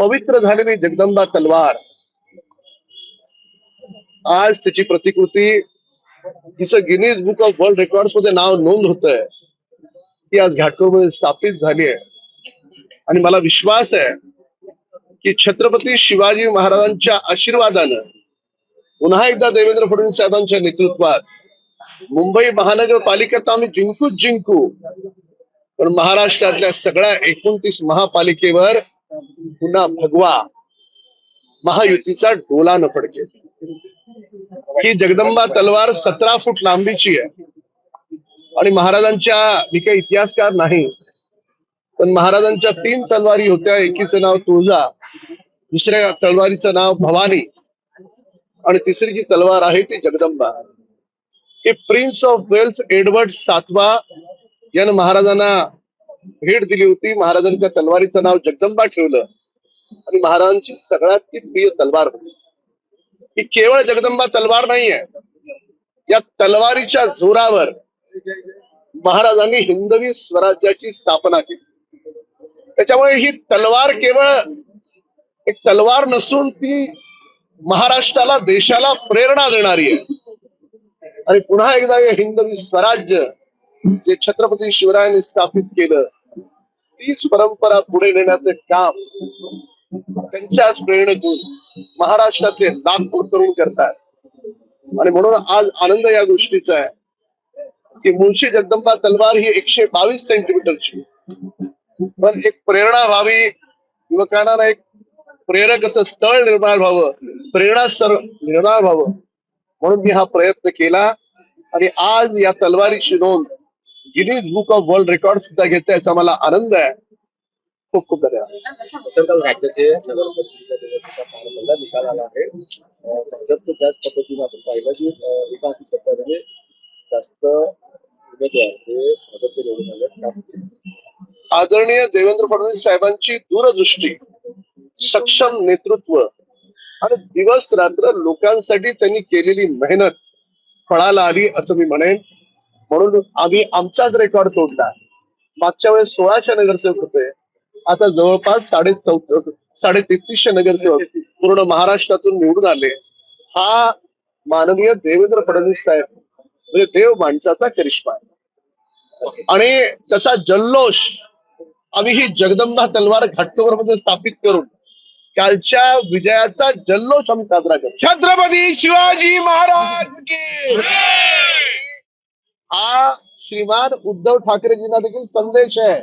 पवित्र झालेली जगदंबा तलवार. आज त्याची प्रतिकृती तिचं गिनीज बुक ऑफ वर्ल्ड रेकॉर्डमध्ये नाव नोंद होत आहे ती आज घाटकोमध्ये स्थापित झाली आहे आणि मला विश्वास आहे की छत्रपती शिवाजी महाराजांच्या आशीर्वादानं पुन्हा एकदा देवेंद्र फडणवीस साहेबांच्या नेतृत्वात मुंबई महानगरपालिकेत आम्ही जिंकूच जिंकू. पण महाराष्ट्रातल्या सगळ्या एकोणतीस महापालिकेवर पुन्हा भगवा महायुतीचा डोला न फडके ही जगदंबा तलवार सतरा फूट लांबीची आहे. आणि महाराजांच्या मी काही इतिहासकार नाही पण महाराजांच्या तीन तलवारी होत्या. एकीचं नाव तुळजा दुसऱ्या तलवारीचं नाव भवानी आणि तिसरी जी तलवार आहे ती जगदंबा. हे प्रिन्स ऑफ वेल्स एडवर्ड सातवा यानं महाराजांना भेट दिली होती. महाराजांच्या तलवारीचं नाव जगदंबा ठेवलं. आणि महाराजांची सगळ्यात ती प्रिय तलवार होती. ही केवळ जगदंबा तलवार नाहीये. या तलवारीच्या जोरावर महाराजांनी हिंदवी स्वराज्याची स्थापना केली. त्याच्यामुळे ही तलवार केवळ एक तलवार नसून ती महाराष्ट्राला देशाला प्रेरणा देणारी आहे. आणि पुन्हा एकदा हे हिंदवी स्वराज्य जे छत्रपती शिवरायांनी स्थापित केलं तीच परंपरा पुढे नेण्याचे काम त्यांच्याच प्रेरणेतून महाराष्ट्रातले लाखो तरुण करतात. आणि म्हणून आज आनंद या गोष्टीचा आहे की मुळशी जगदंबा तलवार ही एकशे बावीस सेंटीमीटरची पण एक प्रेरणा व्हावी युवकांना एक प्रेरक असं स्थळ निर्माण व्हावं प्रेरणा सर निर्माण व्हावं. म्हणून मी हा प्रयत्न केला आणि आज या तलवारीची नोंद Guinness book of world record सुद्धा घेते याचा मला आनंद आहे. खूप खूप धन्यवाद. राज्याचे निवडणुका पार पडल्या निकाल आला आहे. भाजपचं त्याच पद्धतीने आपण पाहिलं की एका सत्ताधारी जास्त उमेदवार हे भाजपचे निवडून आले आदरणीय देवेंद्र फडणवीस साहेबांची दूरदृष्टी सक्षम नेतृत्व आणि दिवस रात्र लोकांसाठी त्यांनी केलेली मेहनत फळाला आली असं मी म्हणेन. म्हणून आम्ही आमचाच रेकॉर्ड तोडला. मागच्या वेळेस सोळाशे नगरसेवक होते. आता जवळपास साडे चौ साडे तेहतीसशे नगरसेवक पूर्ण महाराष्ट्रातून निवडून आले. हा माननीय देवेंद्र फडणवीस साहेब म्हणजे देव माणसाचा करिश्मा आहे. आणि त्याचा जल्लोष आम्ही ही जगदंबा तलवार घाटकोपरमध्ये स्थापित करून कालच्या विजयाचा जल्लोष आम्ही साजरा करतो. छत्रपती शिवाजी महाराज की हा श्रीमान उद्धव ठाकरेजींना देखील संदेश आहे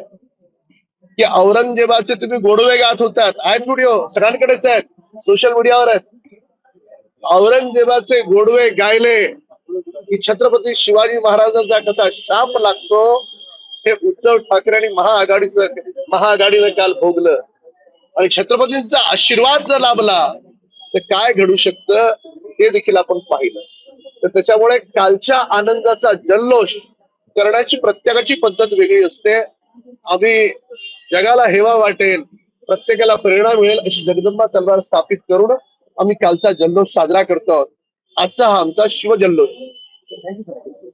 की औरंगजेबाचे तुम्ही गोडवे गात होतात. आहेत व्हिडिओ सगळ्यांकडेच आहेत. सोशल मीडियावर आहेत. औरंगजेबाचे गोडवे गायले की छत्रपती शिवाजी महाराजांचा कसा शाप लागतो हे उद्धव ठाकरे आणि महाआघाडीचं महाआघाडीनं काल भोगलं. आणि छत्रपतींचा आशीर्वाद जर लाभला तर काय घडू शकतं हे देखील आपण पाहिलं. तर त्याच्यामुळे कालच्या आनंदाचा जल्लोष करण्याची प्रत्येकाची पद्धत वेगळी असते. आम्ही जगाला हेवा वाटेल प्रत्येकाला प्रेरणा मिळेल अशी जगदंबा तलवार स्थापित करून आम्ही कालचा जल्लोष साजरा करतो आजचा हा आमचा शिवजल्लोष.